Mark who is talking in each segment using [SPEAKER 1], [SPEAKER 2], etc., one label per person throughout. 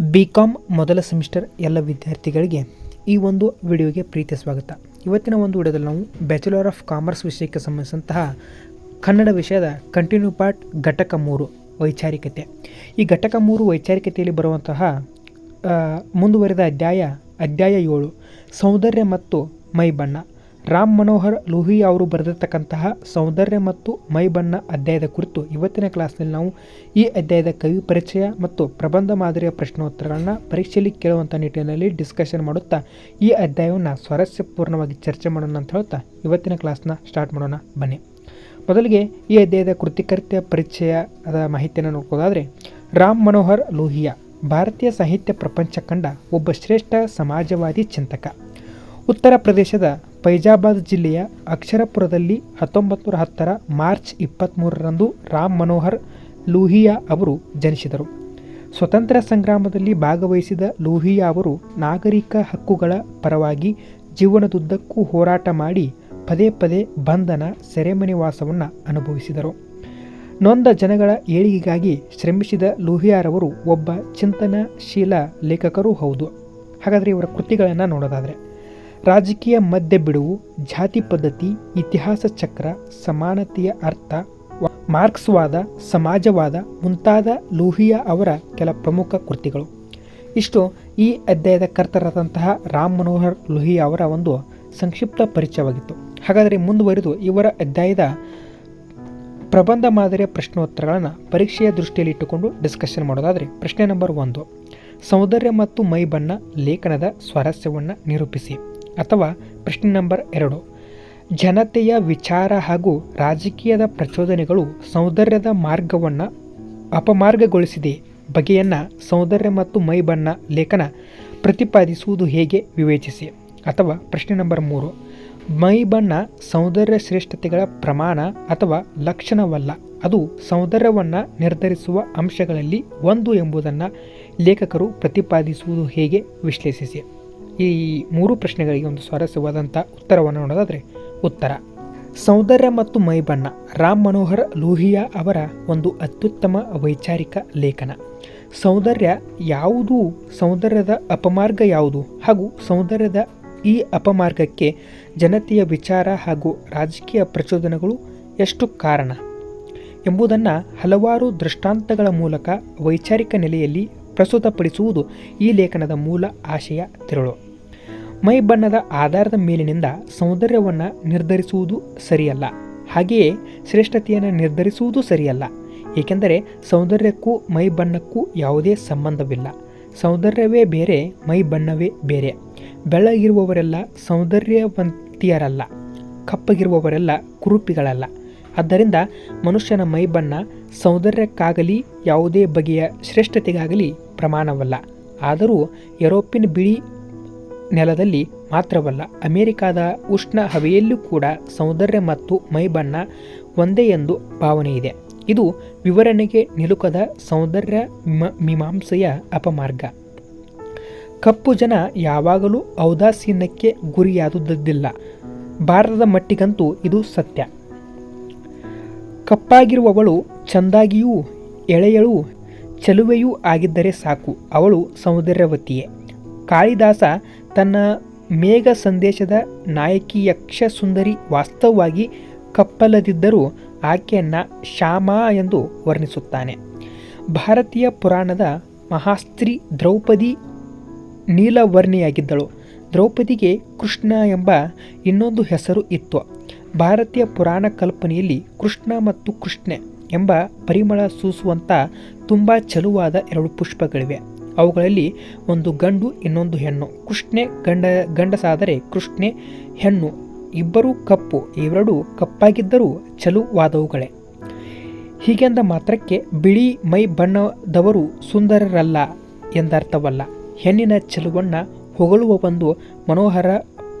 [SPEAKER 1] B com ಮೊದಲ semester ಎಲ್ಲ ವಿದ್ಯಾರ್ಥಿಗಳಿಗೆ ಈ ಒಂದು ವಿಡಿಯೋಗೆ ಪ್ರೀತಿಯ ಸ್ವಾಗತ. ಇವತ್ತಿನ ಒಂದು ವಿಡಿಯೋದಲ್ಲಿ ನಾವು ಬ್ಯಾಚುಲರ್ ಆಫ್ ಕಾಮರ್ಸ್ ವಿಷಯಕ್ಕೆ ಸಂಬಂಧಿಸಿದಂತಹ ಕನ್ನಡ ವಿಷಯದ ಕಂಟಿನ್ಯೂ ಪಾರ್ಟ್ ಘಟಕ ಮೂರು, ವೈಚಾರಿಕತೆ. ಈ ಘಟಕ ಮೂರು, ವೈಚಾರಿಕತೆಯಲ್ಲಿ ಬರುವಂತಹ ಮುಂದುವರೆದ ಅಧ್ಯಾಯ ಅಧ್ಯಾಯ ಏಳು, ಸೌಂದರ್ಯ ಮತ್ತು ಮೈ ಬಣ್ಣ ರಾಮ್ ಮನೋಹರ್ ಲೋಹಿಯಾ ಅವರು ಬರೆದಿರ್ತಕ್ಕಂತಹ ಸೌಂದರ್ಯ ಮತ್ತು ಮೈ ಬಣ್ಣ ಅಧ್ಯಾಯದ ಕುರಿತು ಇವತ್ತಿನ ಕ್ಲಾಸ್ನಲ್ಲಿ ನಾವು ಈ ಅಧ್ಯಾಯದ ಕವಿ ಪರಿಚಯ ಮತ್ತು ಪ್ರಬಂಧ ಮಾದರಿಯ ಪ್ರಶ್ನೋತ್ತರಗಳನ್ನು ಪರೀಕ್ಷೆಯಲ್ಲಿ ಕೇಳುವಂಥ ನಿಟ್ಟಿನಲ್ಲಿ ಡಿಸ್ಕಷನ್ ಮಾಡುತ್ತಾ ಈ ಅಧ್ಯಾಯವನ್ನು ಸ್ವಾರಸ್ಯಪೂರ್ಣವಾಗಿ ಚರ್ಚೆ ಮಾಡೋಣ ಅಂತ ಹೇಳ್ತಾ ಇವತ್ತಿನ ಕ್ಲಾಸ್ನ ಸ್ಟಾರ್ಟ್ ಮಾಡೋಣ, ಬನ್ನಿ. ಮೊದಲಿಗೆ ಈ ಅಧ್ಯಾಯದ ಕೃತಿಕರ್ತೆಯ ಪರಿಚಯದ ಮಾಹಿತಿಯನ್ನು ನೋಡ್ಕೋದಾದರೆ, ರಾಮ್ ಮನೋಹರ್ ಲೋಹಿಯಾ, ಭಾರತೀಯ ಸಾಹಿತ್ಯ ಪ್ರಪಂಚ ಕಂಡ ಒಬ್ಬ ಶ್ರೇಷ್ಠ ಸಮಾಜವಾದಿ ಚಿಂತಕ. ಉತ್ತರ ಪ್ರದೇಶದ ಫೈಜಾಬಾದ್ ಜಿಲ್ಲೆಯ ಅಕ್ಷರಪುರದಲ್ಲಿ ಹತ್ತೊಂಬತ್ತು ನೂರ ಹತ್ತರ ಮಾರ್ಚ್ ಇಪ್ಪತ್ತ್ಮೂರರಂದು ರಾಮ್ ಮನೋಹರ್ ಲೂಹಿಯಾ ಅವರು ಜನಿಸಿದರು. ಸ್ವತಂತ್ರ ಸಂಗ್ರಾಮದಲ್ಲಿ ಭಾಗವಹಿಸಿದ ಲೂಹಿಯಾ ಅವರು ನಾಗರಿಕ ಹಕ್ಕುಗಳ ಪರವಾಗಿ ಜೀವನದುದ್ದಕ್ಕೂ ಹೋರಾಟ ಮಾಡಿ ಪದೇ ಪದೇ ಬಂಧನ ಸೆರೆಮನೆವಾಸವನ್ನು ಅನುಭವಿಸಿದರು. ನೊಂದ ಜನಗಳ ಏಳಿಗೆಗಾಗಿ ಶ್ರಮಿಸಿದ ಲೂಹಿಯಾರವರು ಒಬ್ಬ ಚಿಂತನಶೀಲ ಲೇಖಕರೂ ಹೌದು. ಹಾಗಾದರೆ ಇವರ ಕೃತಿಗಳನ್ನು ನೋಡೋದಾದರೆ ರಾಜಕೀಯ ಮಧ್ಯ ಬಿಡುವು, ಜಾತಿ ಪದ್ಧತಿ, ಇತಿಹಾಸ ಚಕ್ರ, ಸಮಾನತೆಯ ಅರ್ಥ ಮಾರ್ಕ್ಸ್ವಾದ, ಸಮಾಜವಾದ ಮುಂತಾದ ಲೂಹಿಯಾ ಅವರ ಕೆಲ ಪ್ರಮುಖ ಕೃತಿಗಳು. ಇಷ್ಟು. ಈ ಅಧ್ಯಾಯದ ಕರ್ತರಾದಂತಹ ರಾಮ್ ಮನೋಹರ್ ಲೋಹಿಯಾ ಅವರ ಒಂದು ಸಂಕ್ಷಿಪ್ತ ಪರಿಚಯವಾಗಿತ್ತು. ಹಾಗಾದರೆ ಮುಂದುವರಿದು ಇವರ ಅಧ್ಯಾಯದ ಪ್ರಬಂಧ ಮಾದರಿಯ ಪ್ರಶ್ನೋತ್ತರಗಳನ್ನು ಪರೀಕ್ಷೆಯ ದೃಷ್ಟಿಯಲ್ಲಿ ಇಟ್ಟುಕೊಂಡು ಡಿಸ್ಕಷನ್ ಮಾಡೋದಾದರೆ ಪ್ರಶ್ನೆ ನಂಬರ್ ಒಂದು. ಸೌಂದರ್ಯ ಮತ್ತು ಮೈ ಬಣ್ಣ ಲೇಖನದ ಸ್ವಾರಸ್ಯವನ್ನು ನಿರೂಪಿಸಿ. ಅಥವಾ ಪ್ರಶ್ನೆ ನಂಬರ್ ಎರಡು. ಜನತೆಯ ವಿಚಾರ ಹಾಗೂ ರಾಜಕೀಯದ ಪ್ರಚೋದನೆಗಳು ಸೌಂದರ್ಯದ ಮಾರ್ಗವನ್ನು ಅಪಮಾರ್ಗಗೊಳಿಸಿದೆ. ಬಗೆಯನ್ನು ಸೌಂದರ್ಯ ಮತ್ತು ಮೈಬಣ್ಣ ಲೇಖನ ಪ್ರತಿಪಾದಿಸುವುದು ಹೇಗೆ ವಿವೇಚಿಸಿ? ಅಥವಾ ಪ್ರಶ್ನೆ ನಂಬರ್ ಮೂರು. ಮೈಬಣ್ಣ ಸೌಂದರ್ಯ ಶ್ರೇಷ್ಠತೆಗಳ ಪ್ರಮಾಣ ಅಥವಾ ಲಕ್ಷಣವಲ್ಲ. ಅದು ಸೌಂದರ್ಯವನ್ನು ನಿರ್ಧರಿಸುವ ಅಂಶಗಳಲ್ಲಿ ಒಂದು ಎಂಬುದನ್ನು ಲೇಖಕರು ಪ್ರತಿಪಾದಿಸುವುದು ಹೇಗೆ ವಿಶ್ಲೇಷಿಸಿ? ಈ ಮೂರು ಪ್ರಶ್ನೆಗಳಿಗೆ ಒಂದು ಸ್ವಾರಸ್ಯವಾದಂಥ ಉತ್ತರವನ್ನು ನೋಡೋದಾದರೆ ಉತ್ತರ. ಸೌಂದರ್ಯ ಮತ್ತು ಮೈಬಣ್ಣ, ರಾಮ್ ಮನೋಹರ್ ಲೋಹಿಯಾ ಅವರ ಒಂದು ಅತ್ಯುತ್ತಮ ವೈಚಾರಿಕ ಲೇಖನ. ಸೌಂದರ್ಯ ಯಾವುದು? ಸೌಂದರ್ಯದ ಅಪಮಾರ್ಗ ಯಾವುದು? ಹಾಗೂ ಸೌಂದರ್ಯದ ಈ ಅಪಮಾರ್ಗಕ್ಕೆ ಜನತೆಯ ವಿಚಾರ ಹಾಗೂ ರಾಜಕೀಯ ಪ್ರಚೋದನೆಗಳು ಎಷ್ಟು ಕಾರಣ? ಎಂಬುದನ್ನು ಹಲವಾರು ದೃಷ್ಟಾಂತಗಳ ಮೂಲಕ ವೈಚಾರಿಕ ನೆಲೆಯಲ್ಲಿ ಪ್ರಸ್ತುತಪಡಿಸುವುದು ಈ ಲೇಖನದ ಮೂಲ ಆಶಯ ತಿರುಳು. ಮೈ ಬಣ್ಣದ ಆಧಾರದ ಮೇಲಿನಿಂದ ಸೌಂದರ್ಯವನ್ನು ನಿರ್ಧರಿಸುವುದು ಸರಿಯಲ್ಲ. ಹಾಗೆಯೇ ಶ್ರೇಷ್ಠತೆಯನ್ನು ನಿರ್ಧರಿಸುವುದು ಸರಿಯಲ್ಲ. ಏಕೆಂದರೆ ಸೌಂದರ್ಯಕ್ಕೂ ಮೈ ಬಣ್ಣಕ್ಕೂ ಯಾವುದೇ ಸಂಬಂಧವಿಲ್ಲ. ಸೌಂದರ್ಯವೇ ಬೇರೆ, ಮೈ ಬಣ್ಣವೇ ಬೇರೆ. ಬೆಳ್ಳಗಿರುವವರೆಲ್ಲ ಸೌಂದರ್ಯವಂತಿಯರಲ್ಲ. ಕಪ್ಪಗಿರುವವರೆಲ್ಲ ಕುರುಪಿಗಳಲ್ಲ. ಆದ್ದರಿಂದ ಮನುಷ್ಯನ ಮೈಬಣ್ಣ ಸೌಂದರ್ಯಕ್ಕಾಗಲಿ ಯಾವುದೇ ಬಗೆಯ ಶ್ರೇಷ್ಠತೆಗಾಗಲಿ ಪ್ರಮಾಣವಲ್ಲ. ಆದರೂ ಯುರೋಪಿನ ಬಿಳಿ ನೆಲದಲ್ಲಿ ಮಾತ್ರವಲ್ಲ, ಅಮೆರಿಕಾದ ಉಷ್ಣ ಹವೆಯಲ್ಲೂ ಕೂಡ ಸೌಂದರ್ಯ ಮತ್ತು ಮೈಬಣ್ಣ ಒಂದೇ ಎಂದು ಭಾವನೆ ಇದೆ ಇದು ವಿವರಣೆಗೆ ನಿಲುಕದ ಸೌಂದರ್ಯ ಮೀಮಾಂಸೆಯ ಅಪಮಾರ್ಗ. ಕಪ್ಪು ಜನ ಯಾವಾಗಲೂ ಔದಾಸೀನಕ್ಕೆ ಗುರಿಯಾದುದಿಲ್ಲ ಭಾರತದ ಮಟ್ಟಿಗಂತೂ ಇದು ಸತ್ಯ. ಕಪ್ಪಾಗಿರುವವಳು ಚಂದಾಗಿಯೂ ಎಳೆಯಳು ಚೆಲುವೆಯೂ ಆಗಿದ್ದರೆ ಸಾಕು, ಅವಳು ಸೌಂದರ್ಯವತಿಯೇ ಕಾಳಿದಾಸ ತನ್ನ ಮೇಘ ಸಂದೇಶದ ನಾಯಕಿ ಯಕ್ಷ ಸುಂದರಿ ವಾಸ್ತವವಾಗಿ ಕಪ್ಪಲದಿದ್ದರೂ ಆಕೆಯನ್ನು ಶ್ಯಾಮ ಎಂದು ವರ್ಣಿಸುತ್ತಾನೆ. ಭಾರತೀಯ ಪುರಾಣದ ಮಹಾಸ್ತ್ರೀ ದ್ರೌಪದಿ ನೀಲವರ್ಣಿಯಾಗಿದ್ದಳು. ದ್ರೌಪದಿಗೆ ಕೃಷ್ಣ ಎಂಬ ಇನ್ನೊಂದು ಹೆಸರು ಇತ್ತು. ಭಾರತೀಯ ಪುರಾಣ ಕಲ್ಪನೆಯಲ್ಲಿ ಕೃಷ್ಣ ಮತ್ತು ಕೃಷ್ಣೆ ಎಂಬ ಪರಿಮಳ ಸೂಸುವಂಥ ತುಂಬ ಚಲುವಾದ ಎರಡು ಪುಷ್ಪಗಳಿವೆ. ಅವುಗಳಲ್ಲಿ ಒಂದು ಗಂಡು, ಇನ್ನೊಂದು ಹೆಣ್ಣು. ಕೃಷ್ಣೆ ಗಂಡ, ಗಂಡಸಾದರೆ ಕೃಷ್ಣೆ, ಹೆಣ್ಣು. ಇಬ್ಬರೂ ಕಪ್ಪು, ಇವೆರಡೂ ಕಪ್ಪಾಗಿದ್ದರೂ ಚಲುವಾದವುಗಳೇ. ಹೀಗೆಂದ ಮಾತ್ರಕ್ಕೆ ಬಿಳಿ ಮೈ ಬಣ್ಣದವರು ಸುಂದರರಲ್ಲ ಎಂದರ್ಥವಲ್ಲ. ಹೆಣ್ಣಿನ ಚಲುವಣ್ಣ ಹೊಗಳುವ ಒಂದು ಮನೋಹರ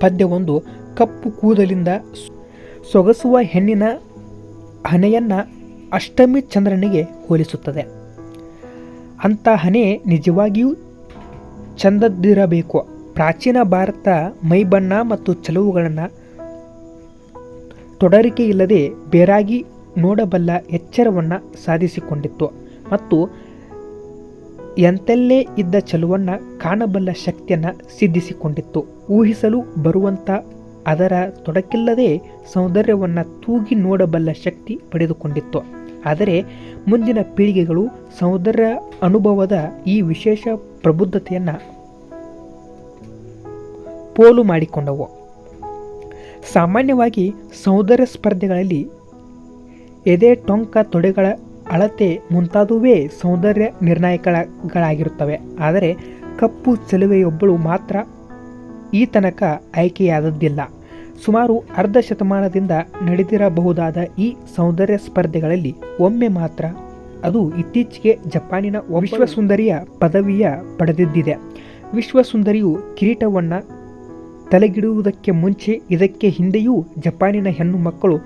[SPEAKER 1] ಪದ್ಯವೊಂದು ಕಪ್ಪು ಕೂದಲಿಂದ ಸೊಗಸುವ ಹೆಣ್ಣಿನ ಹಣೆಯನ್ನು ಅಷ್ಟಮಿ ಚಂದ್ರನಿಗೆ ಹೋಲಿಸುತ್ತದೆ. ಅಂಥ ಹಣೆ ನಿಜವಾಗಿಯೂ ಚಂದದ್ದಿರಬೇಕು. ಪ್ರಾಚೀನ ಭಾರತ ಮೈಬಣ್ಣ ಮತ್ತು ಚಲುವುಗಳನ್ನು ತೊಡರಿಕೆ ಇಲ್ಲದೆ ಬೇರಾಗಿ ನೋಡಬಲ್ಲ ಎಚ್ಚರವನ್ನು ಸಾಧಿಸಿಕೊಂಡಿತ್ತು ಮತ್ತು ಎಂತೆಲ್ಲೇ ಇದ್ದ ಚಲುವನ್ನು ಕಾಣಬಲ್ಲ ಶಕ್ತಿಯನ್ನು ಸಿದ್ಧಿಸಿಕೊಂಡಿತ್ತು. ಊಹಿಸಲು ಬರುವಂತ ಅದರ ತೊಡಕಿಲ್ಲದೆ ಸೌಂದರ್ಯವನ್ನು ತೂಗಿ ನೋಡಬಲ್ಲ ಶಕ್ತಿ ಪಡೆದುಕೊಂಡಿತ್ತು. ಆದರೆ ಮುಂದಿನ ಪೀಳಿಗೆಗಳು ಸೌಂದರ್ಯ ಅನುಭವದ ಈ ವಿಶೇಷ ಪ್ರಬುದ್ಧತೆಯನ್ನು ಪೋಲು ಮಾಡಿಕೊಂಡವು. ಸಾಮಾನ್ಯವಾಗಿ ಸೌಂದರ್ಯ ಸ್ಪರ್ಧೆಗಳಲ್ಲಿ ಎದೆ ಟೊಂಕ ತೊಡೆಗಳ ಅಳತೆ ಮುಂತಾದವೇ ಸೌಂದರ್ಯ ನಿರ್ಣಾಯಕಗಳಾಗಿರುತ್ತವೆ. ಆದರೆ ಕಪ್ಪು ಚೆಲುವೆಯೊಬ್ಬಳು ಮಾತ್ರ ಈ ತನಕ ಆಯ್ಕೆಯಾದದ್ದಿಲ್ಲ. ಸುಮಾರು ಅರ್ಧ ಶತಮಾನದಿಂದ ನಡೆದಿರಬಹುದಾದ ಈ ಸೌಂದರ್ಯ ಸ್ಪರ್ಧೆಗಳಲ್ಲಿ ಒಮ್ಮೆ ಮಾತ್ರ ಅದು ಇತ್ತೀಚೆಗೆ ಜಪಾನಿನ ವಿಶ್ವಸುಂದರಿಯ ಪದವಿಯ ಪಡೆದಿದ್ದಿದೆ. ವಿಶ್ವಸುಂದರಿಯು ಕಿರೀಟವನ್ನು ತಲೆಗಿಡುವುದಕ್ಕೆ ಮುಂಚೆ ಇದಕ್ಕೆ ಹಿಂದೆಯೂ ಜಪಾನಿನ ಹೆಣ್ಣು ಮಕ್ಕಳು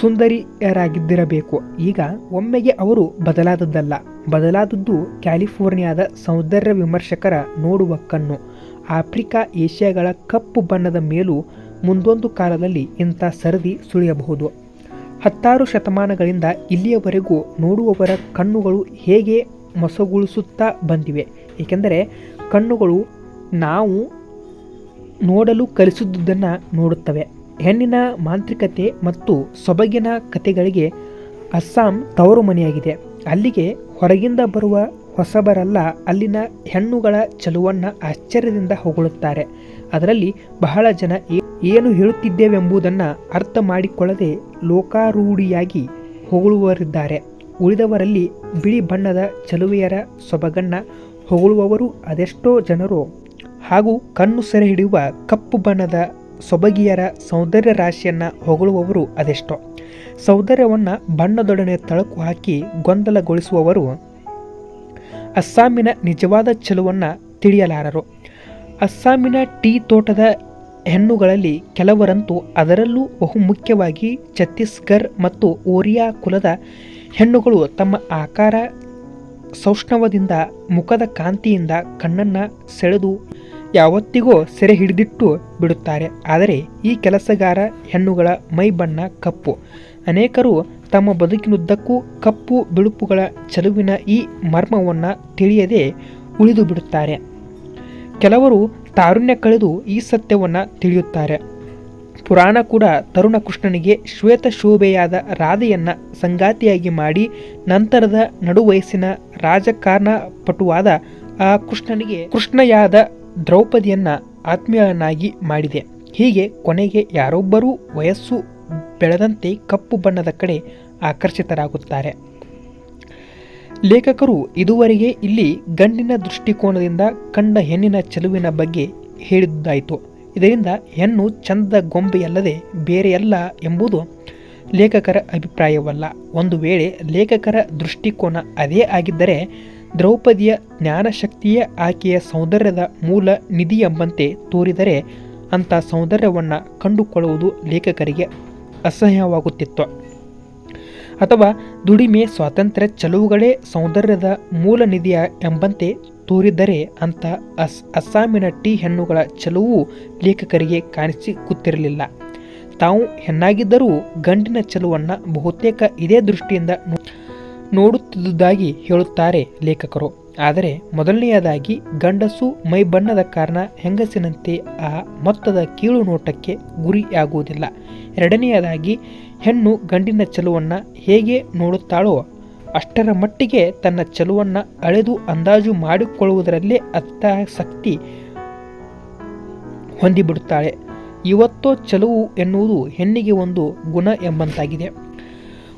[SPEAKER 1] ಸುಂದರಿಯರಾಗಿದ್ದಿರಬೇಕು. ಈಗ ಒಮ್ಮೆಗೆ ಅವರು ಬದಲಾದದ್ದಲ್ಲ. ಬದಲಾದದ್ದು ಕ್ಯಾಲಿಫೋರ್ನಿಯಾದ ಸೌಂದರ್ಯ ವಿಮರ್ಶಕರ ನೋಡುವ ಕಣ್ಣು. ಆಫ್ರಿಕಾ ಏಷ್ಯಾಗಳ ಕಪ್ಪು ಬಣ್ಣದ ಮೇಲೂ ಮುಂದೊಂದು ಕಾಲದಲ್ಲಿ ಇಂಥ ಸರದಿ ಸುಳಿಯಬಹುದು. ಹತ್ತಾರು ಶತಮಾನಗಳಿಂದ ಇಲ್ಲಿಯವರೆಗೂ ನೋಡುವವರ ಕಣ್ಣುಗಳು ಹೇಗೆ ಮಸಗುಳಿಸುತ್ತಾ ಬಂದಿವೆ. ಏಕೆಂದರೆ ಕಣ್ಣುಗಳು ನಾವು ನೋಡಲು ಕಲಿಸಿದ್ದುದನ್ನು ನೋಡುತ್ತವೆ. ಹೆಣ್ಣಿನ ಮಾಂತ್ರಿಕತೆ ಮತ್ತು ಸೊಬಗಿನ ಕಥೆಗಳಿಗೆ ಅಸ್ಸಾಂ ತವರು ಮನೆಯಾಗಿದೆ ಅಲ್ಲಿಗೆ ಹೊರಗಿಂದ ಬರುವ ಹೊಸಬರಲ್ಲ, ಅಲ್ಲಿನ ಹೆಣ್ಣುಗಳ ಚಲುವನ್ನು ಆಶ್ಚರ್ಯದಿಂದ ಹೊಗಳುತ್ತಾರೆ. ಅದರಲ್ಲಿ ಬಹಳ ಜನ ಏನು ಹೇಳುತ್ತಿದ್ದೇವೆಂಬುದನ್ನು ಅರ್ಥ ಮಾಡಿಕೊಳ್ಳದೆ ಲೋಕಾರೂಢಿಯಾಗಿ ಹೊಗಳುವರಿದ್ದಾರೆ ಉಳಿದವರಲ್ಲಿ ಬಿಳಿ ಬಣ್ಣದ ಚಲುವೆಯರ ಸೊಬಗನ್ನ ಹೊಗಳುವವರು ಅದೆಷ್ಟೋ ಜನರು. ಹಾಗೂ ಕಣ್ಣು ಸೆರೆ ಹಿಡಿಯುವ ಕಪ್ಪು ಬಣ್ಣದ ಸೊಬಗಿಯರ ಸೌಂದರ್ಯ ರಾಶಿಯನ್ನು ಹೊಗಳುವವರು ಅದೆಷ್ಟೋ. ಸೌಂದರ್ಯವನ್ನು ಬಣ್ಣದೊಡನೆ ತಳಕು ಹಾಕಿ ಗೊಂದಲಗೊಳಿಸುವವರು ಅಸ್ಸಾಮಿನ ನಿಜವಾದ ಚೆಲುವನ್ನು ತಿಳಿಯಲಾರರು. ಅಸ್ಸಾಮಿನ ಟೀ ತೋಟದ ಹೆಣ್ಣುಗಳಲ್ಲಿ ಕೆಲವರಂತೂ ಅದರಲ್ಲೂ ಬಹುಮುಖ್ಯವಾಗಿ ಛತ್ತೀಸ್ಗರ್ ಮತ್ತು ಓರಿಯಾ ಕುಲದ ಹೆಣ್ಣುಗಳು ತಮ್ಮ ಆಕಾರ, ಸೌಷ್ಣವದಿಂದ, ಮುಖದ ಕಾಂತಿಯಿಂದ ಕಣ್ಣನ್ನು ಸೆಳೆದು ಯಾವತ್ತಿಗೋ ಸೆರೆ ಹಿಡಿದಿಟ್ಟು ಬಿಡುತ್ತಾರೆ. ಆದರೆ ಈ ಕೆಲಸಗಾರ ಹೆಣ್ಣುಗಳ ಮೈ ಬಣ್ಣ ಕಪ್ಪು. ಅನೇಕರು ತಮ್ಮ ಬದುಕಿನುದ್ದಕ್ಕೂ ಕಪ್ಪು ಬಿಳುಪುಗಳ ಚಲುವಿನ ಈ ಮರ್ಮವನ್ನು ತಿಳಿಯದೆ ಉಳಿದು ಬಿಡುತ್ತಾರೆ. ಕೆಲವರು ತಾರುಣ್ಯ ಕಳೆದು ಈ ಸತ್ಯವನ್ನು ತಿಳಿಯುತ್ತಾರೆ. ಪುರಾಣ ಕೂಡ ತರುಣ ಕೃಷ್ಣನಿಗೆ ಶ್ವೇತ ಶೋಭೆಯಾದ ರಾಧೆಯನ್ನು ಸಂಗಾತಿಯಾಗಿ ಮಾಡಿ ನಂತರದ ನಡುವಯಸ್ಸಿನ ರಾಜಕಾರಣ ಪಟುವಾದ ಆ ಕೃಷ್ಣನಿಗೆ ಕೃಷ್ಣಯಾದ ದ್ರೌಪದಿಯನ್ನು ಆತ್ಮೀಯನಾಗಿ ಮಾಡಿದೆ. ಹೀಗೆ ಕೊನೆಗೆ ಯಾರೊಬ್ಬರೂ ವಯಸ್ಸು ಬೆಳೆದಂತೆ ಕಪ್ಪು ಬಣ್ಣದ ಕಡೆ ಆಕರ್ಷಿತರಾಗುತ್ತಾರೆ. ಲೇಖಕರು ಇದುವರೆಗೆ ಇಲ್ಲಿ ಗಂಡಿನ ದೃಷ್ಟಿಕೋನದಿಂದ ಕಂಡ ಹೆಣ್ಣಿನ ಚೆಲುವಿನ ಬಗ್ಗೆ ಹೇಳಿದ್ದಾಯಿತು. ಇದರಿಂದ ಹೆಣ್ಣು ಚಂದದ ಗೊಂಬೆಯಲ್ಲದೆ ಬೇರೆಯಲ್ಲ ಎಂಬುದು ಲೇಖಕರ ಅಭಿಪ್ರಾಯವಲ್ಲ. ಒಂದು ವೇಳೆ ಲೇಖಕರ ದೃಷ್ಟಿಕೋನ ಅದೇ ಆಗಿದ್ದರೆ ದ್ರೌಪದಿಯ ಜ್ಞಾನಶಕ್ತಿಯೇ ಆಕೆಯ ಸೌಂದರ್ಯದ ಮೂಲ ನಿಧಿ ಎಂಬಂತೆ ತೋರಿದರೆ ಅಂಥ ಸೌಂದರ್ಯವನ್ನು ಕಂಡುಕೊಳ್ಳುವುದು ಲೇಖಕರಿಗೆ ಅಸಹ್ಯವಾಗುತ್ತಿತ್ತು. ಅಥವಾ ದುಡಿಮೆ ಸ್ವಾತಂತ್ರ್ಯ ಚಲುವುಗಳೇ ಸೌಂದರ್ಯದ ಮೂಲ ನಿಧಿಯ ಎಂಬಂತೆ ತೋರಿದ್ದರೆ ಅಂಥ ಅಸ್, ಅಸ್ಸಾಮಿನ ಟೀ ಹೆಣ್ಣುಗಳ ಚಲುವು ಲೇಖಕರಿಗೆ ಕಾಣಿಸಿಕೊತ್ತಿರಲಿಲ್ಲ ತಾವು ಹೆಣ್ಣಾಗಿದ್ದರೂ ಗಂಡಿನ ಚಲುವನ್ನು ಬಹುತೇಕ ಇದೇ ದೃಷ್ಟಿಯಿಂದ ನೋಡುತ್ತಿದ್ದುದಾಗಿ ಹೇಳುತ್ತಾರೆ ಲೇಖಕರು. ಆದರೆ ಮೊದಲನೆಯದಾಗಿ ಗಂಡಸು ಮೈ ಬಣ್ಣದ ಕಾರಣ ಹೆಂಗಸಿನಂತೆ ಆ ಮೊತ್ತದ ಕೀಳು ನೋಟಕ್ಕೆ ಗುರಿಯಾಗುವುದಿಲ್ಲ. ಎರಡನೆಯದಾಗಿ, ಹೆಣ್ಣು ಗಂಡಿನ ಚಲುವನ್ನು ಹೇಗೆ ನೋಡುತ್ತಾಳೋ, ಅಷ್ಟರ ಮಟ್ಟಿಗೆ ತನ್ನ ಚಲುವನ್ನು ಅಳೆದು ಅಂದಾಜು ಮಾಡಿಕೊಳ್ಳುವುದರಲ್ಲೇ ಅತ್ತಾಸಕ್ತಿ ಹೊಂದಿಬಿಡುತ್ತಾಳೆ. ಇವತ್ತೋ ಚಲುವು ಎನ್ನುವುದು ಹೆಣ್ಣಿಗೆ ಒಂದು ಗುಣ ಎಂಬಂತಾಗಿದೆ.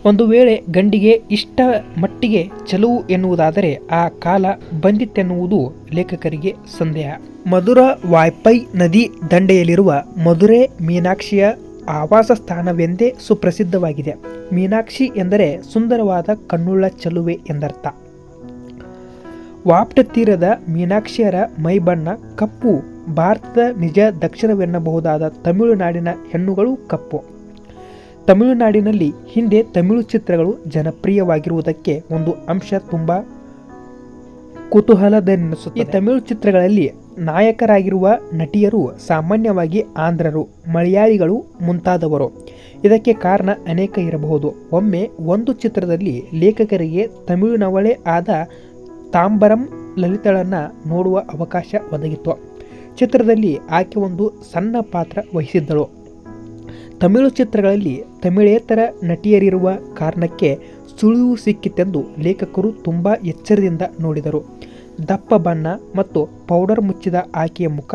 [SPEAKER 1] ಒಂದು ವೇಳೆ ಗಂಡಿಗೆ ಇಷ್ಟ ಮಟ್ಟಿಗೆ ಚಲುವು ಎನ್ನುವುದಾದರೆ ಆ ಕಾಲ ಬಂದಿತ್ತೆನ್ನುವುದು ಲೇಖಕರಿಗೆ ಸಂದೇಹ. ಮಧುರ ವಾಯ್ಪೈ ನದಿ ದಂಡೆಯಲ್ಲಿರುವ ಮಧುರೆ ಮೀನಾಕ್ಷಿಯ ಆವಾಸ ಸ್ಥಾನವೆಂದೇ ಸುಪ್ರಸಿದ್ಧವಾಗಿದೆ. ಮೀನಾಕ್ಷಿ ಎಂದರೆ ಸುಂದರವಾದ ಕಣ್ಣುಳ್ಳ ಚಲುವೆ ಎಂದರ್ಥ. ವಾಪ್ಟ ತೀರದ ಮೀನಾಕ್ಷಿಯರ ಮೈಬಣ್ಣ ಕಪ್ಪು. ಭಾರತದ ನಿಜ ದಕ್ಷಿಣವೆನ್ನಬಹುದಾದ ತಮಿಳುನಾಡಿನ ಹೆಣ್ಣುಗಳು ಕಪ್ಪು. ತಮಿಳುನಾಡಿನಲ್ಲಿ ಹಿಂದೆ ತಮಿಳು ಚಿತ್ರಗಳು ಜನಪ್ರಿಯವಾಗಿರುವುದಕ್ಕೆ ಒಂದು ಅಂಶ ತುಂಬ ಕುತೂಹಲದೆನಿಸುತ್ತೆ ತಮಿಳು ಚಿತ್ರಗಳಲ್ಲಿ ನಾಯಕರಾಗಿರುವ ನಟಿಯರು ಸಾಮಾನ್ಯವಾಗಿ ಆಂಧ್ರರು, ಮಲಯಾಳಿಗಳು ಮುಂತಾದವರು. ಇದಕ್ಕೆ ಕಾರಣ ಅನೇಕ ಇರಬಹುದು. ಒಮ್ಮೆ ಒಂದು ಚಿತ್ರದಲ್ಲಿ ಲೇಖಕರಿಗೆ ತಮಿಳುನವಳೇ ಆದ ತಾಂಬರಂ ಲಲಿತಳನ್ನು ನೋಡುವ ಅವಕಾಶ ಒದಗಿತ್ತು. ಚಿತ್ರದಲ್ಲಿ ಆಕೆ ಒಂದು ಸಣ್ಣ ಪಾತ್ರ ವಹಿಸಿದ್ದಳು. ತಮಿಳು ಚಿತ್ರಗಳಲ್ಲಿ ತಮಿಳೇತರ ನಟಿಯರಿರುವ ಕಾರಣಕ್ಕೆ ಸುಳಿವು ಸಿಕ್ಕಿತೆಂದು ಲೇಖಕರು ತುಂಬ ಎಚ್ಚರದಿಂದ ನೋಡಿದರು. ದಪ್ಪ ಬಣ್ಣ ಮತ್ತು ಪೌಡರ್ ಮುಚ್ಚಿದ ಆಕೆಯ ಮುಖ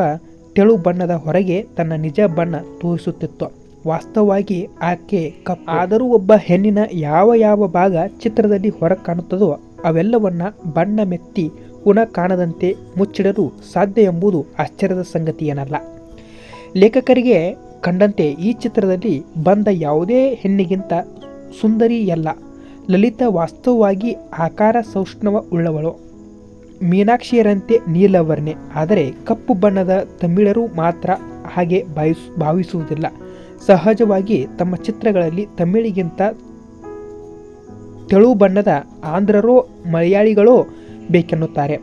[SPEAKER 1] ತೆಳು ಬಣ್ಣದ ಹೊರಗೆ ತನ್ನ ನಿಜ ಬಣ್ಣ ತೋರಿಸುತ್ತಿತ್ತು. ವಾಸ್ತವವಾಗಿ ಆಕೆ ಕಪ್ ಆದರೂ ಒಬ್ಬ ಹೆಣ್ಣಿನ ಯಾವ ಯಾವ ಭಾಗ ಚಿತ್ರದಲ್ಲಿ ಹೊರ ಕಾಣುತ್ತದೋ ಅವೆಲ್ಲವನ್ನ ಬಣ್ಣ ಮೆತ್ತಿ ಪುನಃ ಕಾಣದಂತೆ ಮುಚ್ಚಿಡಲು ಸಾಧ್ಯ ಎಂಬುದು ಆಶ್ಚರ್ಯದ ಸಂಗತಿಯೇನಲ್ಲ. ಲೇಖಕರಿಗೆ ಕಂಡಂತೆ ಈ ಚಿತ್ರದಲ್ಲಿ ಬಂದ ಯಾವುದೇ ಹೆಣ್ಣಿಗಿಂತ ಸುಂದರಿಯಲ್ಲ. ಲಲಿತ ವಾಸ್ತವವಾಗಿ ಆಕಾರ ಸೌಷ್ಣವ ಉಳ್ಳವಳು. ಮೀನಾಕ್ಷಿಯರಂತೆ ನೀಲವರ್ಣೆ. ಆದರೆ ಕಪ್ಪು ಬಣ್ಣದ ತಮಿಳರು ಮಾತ್ರ ಹಾಗೆ ಭಾವಿಸ್ ಭಾವಿಸುವುದಿಲ್ಲ. ಸಹಜವಾಗಿ ತಮ್ಮ ಚಿತ್ರಗಳಲ್ಲಿ ತಮಿಳಿಗಿಂತ ತೆಳು ಬಣ್ಣದ ಆಂಧ್ರರೋ, ಮಲಯಾಳಿಗಳೋ ಬೇಕೆನ್ನುತ್ತಾರೆ.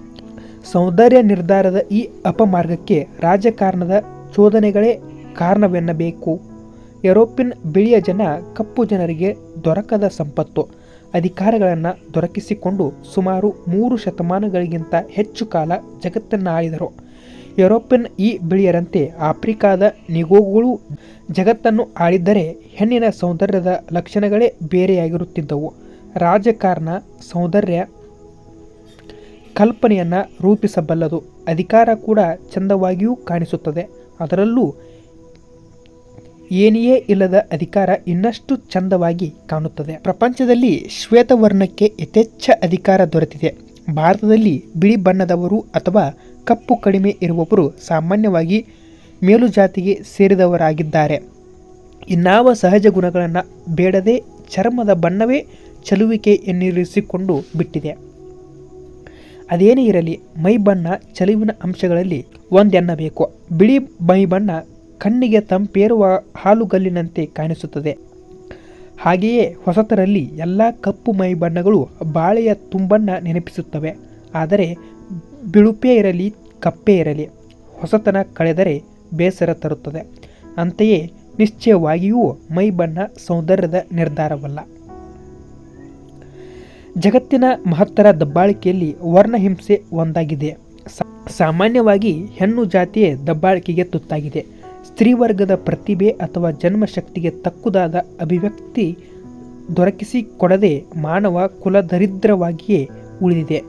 [SPEAKER 1] ಸೌಂದರ್ಯ ನಿರ್ಧಾರದ ಈ ಅಪಮಾರ್ಗಕ್ಕೆ ರಾಜಕಾರಣದ ಚೋದನೆಗಳೇ ಕಾರಣವೆನ್ನಬೇಕು. ಯುರೋಪಿಯನ್ ಬಿಳಿಯ ಜನ ಕಪ್ಪು ಜನರಿಗೆ ದೊರಕದ ಸಂಪತ್ತು. ಅಧಿಕಾರಗಳನ್ನು ದೊರಕಿಸಿಕೊಂಡು ಸುಮಾರು ಮೂರು ಶತಮಾನಗಳಿಗಿಂತ ಹೆಚ್ಚು ಕಾಲ ಜಗತ್ತನ್ನಾಳಿದರು. ಯುರೋಪಿಯನ್ ಈ ಬಿಳಿಯರಂತೆ ಆಫ್ರಿಕಾದ ನಿಗೋಗಳು ಜಗತ್ತನ್ನು ಆಳಿದ್ದರೆ ಹೆಣ್ಣಿನ ಸೌಂದರ್ಯದ ಲಕ್ಷಣಗಳೇ ಬೇರೆಯಾಗಿರುತ್ತಿದ್ದವು. ರಾಜಕಾರಣ, ಸೌಂದರ್ಯ ಕಲ್ಪನೆಯನ್ನು ರೂಪಿಸಬಲ್ಲದು. ಅಧಿಕಾರ ಕೂಡ ಚಂದವಾಗಿಯೂ ಕಾಣಿಸುತ್ತದೆ. ಅದರಲ್ಲೂ ಏನಿಯೇ ಇಲ್ಲದ ಅಧಿಕಾರ ಇನ್ನಷ್ಟು ಚಂದವಾಗಿ ಕಾಣುತ್ತದೆ. ಪ್ರಪಂಚದಲ್ಲಿ ಶ್ವೇತವರ್ಣಕ್ಕೆ ಯಥೇಚ್ಛ ಅಧಿಕಾರ ದೊರೆತಿದೆ. ಭಾರತದಲ್ಲಿ ಬಿಳಿ ಬಣ್ಣದವರು ಅಥವಾ ಕಪ್ಪು ಕಡಿಮೆ ಇರುವವರು ಸಾಮಾನ್ಯವಾಗಿ ಮೇಲುಜಾತಿಗೆ ಸೇರಿದವರಾಗಿದ್ದಾರೆ. ಇನ್ನಾವ ಸಹಜ ಗುಣಗಳನ್ನು ಬೇಡದೆ ಚರ್ಮದ ಬಣ್ಣವೇ ಚಲುವಿಕೆ ಎನ್ನಿರಿಸಿಕೊಂಡು ಬಿಟ್ಟಿದೆ. ಅದೇನೇ ಇರಲಿ, ಮೈ ಬಣ್ಣ ಚಲುವಿನ ಅಂಶಗಳಲ್ಲಿ ಒಂದೆನ್ನಬೇಕು. ಬಿಳಿ ಮೈ ಬಣ್ಣ ಕಣ್ಣಿಗೆ ತಂಪೇರುವ ಹಾಲುಗಲ್ಲಿನಂತೆ ಕಾಣಿಸುತ್ತದೆ. ಹಾಗೆಯೇ ಹೊಸತರಲ್ಲಿ ಎಲ್ಲ ಕಪ್ಪು ಮೈ ಬಣ್ಣಗಳು ಬಾಳೆಯ ತುಂಬಣ್ಣ ನೆನಪಿಸುತ್ತವೆ. ಆದರೆ ಬಿಳುಪೇ ಇರಲಿ, ಕಪ್ಪೇ ಇರಲಿ, ಹೊಸತನ ಕಳೆದರೆ ಬೇಸರ ತರುತ್ತದೆ. ಅಂತೆಯೇ ನಿಶ್ಚಯವಾಗಿಯೂ ಮೈ ಬಣ್ಣ ಸೌಂದರ್ಯದ ನಿರ್ಧಾರವಲ್ಲ. ಜಗತ್ತಿನ ಮಹತ್ತರ ದಬ್ಬಾಳಿಕೆಯಲ್ಲಿ ವರ್ಣಹಿಂಸೆ ಒಂದಾಗಿದೆ. ಸಾಮಾನ್ಯವಾಗಿ ಹೆಣ್ಣು ಜಾತಿಯೇ ದಬ್ಬಾಳಿಕೆಗೆ ತುತ್ತಾಗಿದೆ. ಸ್ತ್ರೀವರ್ಗದ ಪ್ರತಿಭೆ ಅಥವಾ ಜನ್ಮಶಕ್ತಿಗೆ ತಕ್ಕುದಾದ ಅಭಿವ್ಯಕ್ತಿ ದೊರಕಿಸಿಕೊಡದೆ ಮಾನವ ಕುಲದರಿದ್ರವಾಗಿಯೇ ಉಳಿದಿದೆ.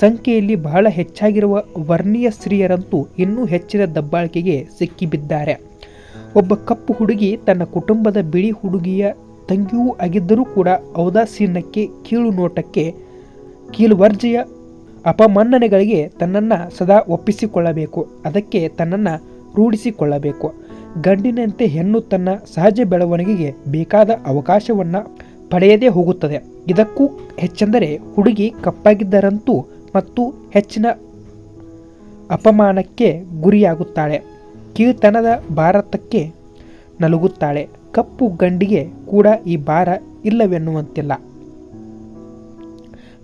[SPEAKER 1] ಸಂಖ್ಯೆಯಲ್ಲಿ ಬಹಳ ಹೆಚ್ಚಾಗಿರುವ ವರ್ಣೀಯ ಸ್ತ್ರೀಯರಂತೂ ಇನ್ನೂ ಹೆಚ್ಚಿನ ದಬ್ಬಾಳಿಕೆಗೆ ಸಿಕ್ಕಿಬಿದ್ದಾರೆ. ಒಬ್ಬ ಕಪ್ಪು ಹುಡುಗಿ ತನ್ನ ಕುಟುಂಬದ ಬಿಳಿ ಹುಡುಗಿಯ ತಂಗಿಯೂ ಆಗಿದ್ದರೂ ಕೂಡ ಔದಾಸೀನಕ್ಕೆ ಕೀಳು ನೋಟಕ್ಕೆ ಕೀಳುವರ್ಜೆಯ ಅಪಮನ್ನಣೆಗಳಿಗೆ ತನ್ನನ್ನು ಸದಾ ಒಪ್ಪಿಸಿಕೊಳ್ಳಬೇಕು. ಅದಕ್ಕೆ ತನ್ನನ್ನು ರೂಢಿಸಿಕೊಳ್ಳಬೇಕು. ಗಂಡಿನಂತೆ ಹೆಣ್ಣು ತನ್ನ ಸಹಜ ಬೆಳವಣಿಗೆಗೆ ಬೇಕಾದ ಅವಕಾಶವನ್ನು ಪಡೆಯದೇ ಹೋಗುತ್ತದೆ. ಇದಕ್ಕೂ ಹೆಚ್ಚೆಂದರೆ ಹುಡುಗಿ ಕಪ್ಪಾಗಿದ್ದರಂತೂ ಮತ್ತು ಹೆಚ್ಚಿನ ಅಪಮಾನಕ್ಕೆ ಗುರಿಯಾಗುತ್ತಾಳೆ. ಕೀರ್ತನದ ಭಾರತಕ್ಕೆ ನಲುಗುತ್ತಾಳೆ. ಕಪ್ಪು ಗಂಡಿಗೆ ಕೂಡ ಈ ಭಾರ ಇಲ್ಲವೆನ್ನುವಂತಿಲ್ಲ.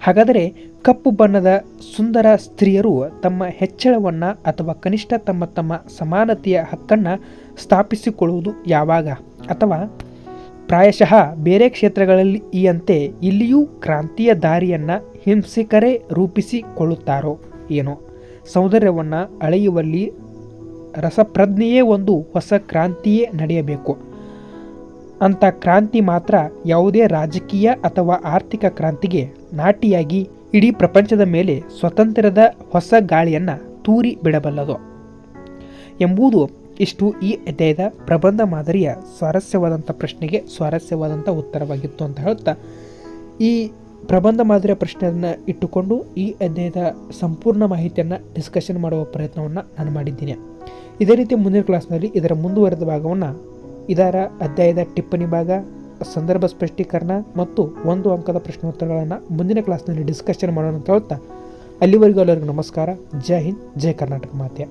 [SPEAKER 1] ಹಾಗಾದರೆ ಕಪ್ಪು ಬಣ್ಣದ ಸುಂದರ ಸ್ತ್ರೀಯರು ತಮ್ಮ ಹೆಚ್ಚಳವನ್ನು ಅಥವಾ ಕನಿಷ್ಠ ತಮ್ಮ ತಮ್ಮ ಸಮಾನತೆಯ ಹಕ್ಕನ್ನು ಸ್ಥಾಪಿಸಿಕೊಳ್ಳುವುದು ಯಾವಾಗ? ಅಥವಾ ಪ್ರಾಯಶಃ ಬೇರೆ ಕ್ಷೇತ್ರಗಳಲ್ಲಿ ಈಯಂತೆ ಇಲ್ಲಿಯೂ ಕ್ರಾಂತಿಯ ದಾರಿಯನ್ನು ಹಿಂಸಕರೇ ರೂಪಿಸಿಕೊಳ್ಳುತ್ತಾರೋ ಏನೋ? ಸೌಂದರ್ಯವನ್ನು ಅಳೆಯುವಲ್ಲಿ ರಸಪ್ರಜ್ಞೆಯೇ ಒಂದು ಹೊಸ ಕ್ರಾಂತಿಯೇ ನಡೆಯಬೇಕು. ಅಂಥ ಕ್ರಾಂತಿ ಮಾತ್ರ ಯಾವುದೇ ರಾಜಕೀಯ ಅಥವಾ ಆರ್ಥಿಕ ಕ್ರಾಂತಿಗೆ ನಾಟಿಯಾಗಿ ಇಡೀ ಪ್ರಪಂಚದ ಮೇಲೆ ಸ್ವತಂತ್ರದ ಹೊಸ ಗಾಳಿಯನ್ನು ತೂರಿ ಬಿಡಬಲ್ಲದು? ಎಂಬುದು ಇಷ್ಟು ಈ ಅಧ್ಯಾಯದ ಪ್ರಬಂಧ ಮಾದರಿಯ ಸ್ವಾರಸ್ಯವಾದಂಥ ಪ್ರಶ್ನೆಗೆ ಸ್ವಾರಸ್ಯವಾದಂಥ ಉತ್ತರವಾಗಿತ್ತು ಅಂತ ಹೇಳ್ತಾ, ಈ ಪ್ರಬಂಧ ಮಾದರಿಯ ಪ್ರಶ್ನೆಯನ್ನು ಇಟ್ಟುಕೊಂಡು ಈ ಅಧ್ಯಾಯದ ಸಂಪೂರ್ಣ ಮಾಹಿತಿಯನ್ನು ಡಿಸ್ಕಷನ್ ಮಾಡುವ ಪ್ರಯತ್ನವನ್ನು ನಾನು ಮಾಡಿದ್ದೀನಿ. ಇದೇ ರೀತಿ ಮುಂದಿನ ಕ್ಲಾಸ್ನಲ್ಲಿ ಇದರ ಮುಂದುವರೆದ ಭಾಗವನ್ನು ಇದರ ಅಧ್ಯಾಯದ ಟಿಪ್ಪಣಿ ಭಾಗ, ಸಂದರ್ಭ ಸ್ಪಷ್ಟೀಕರಣ ಮತ್ತು ಒಂದು ಅಂಕದ ಪ್ರಶ್ನೋತ್ತರಗಳನ್ನು ಮುಂದಿನ ಕ್ಲಾಸ್ನಲ್ಲಿ ಡಿಸ್ಕಷನ್ ಮಾಡೋಣ ಅಂತ ಹೇಳ್ತಾ, ಅಲ್ಲಿವರೆಗೂ ಎಲ್ಲರಿಗೂ ನಮಸ್ಕಾರ. ಜೈ ಹಿಂದ್, ಜೈ ಕರ್ನಾಟಕ ಮಾತೆ.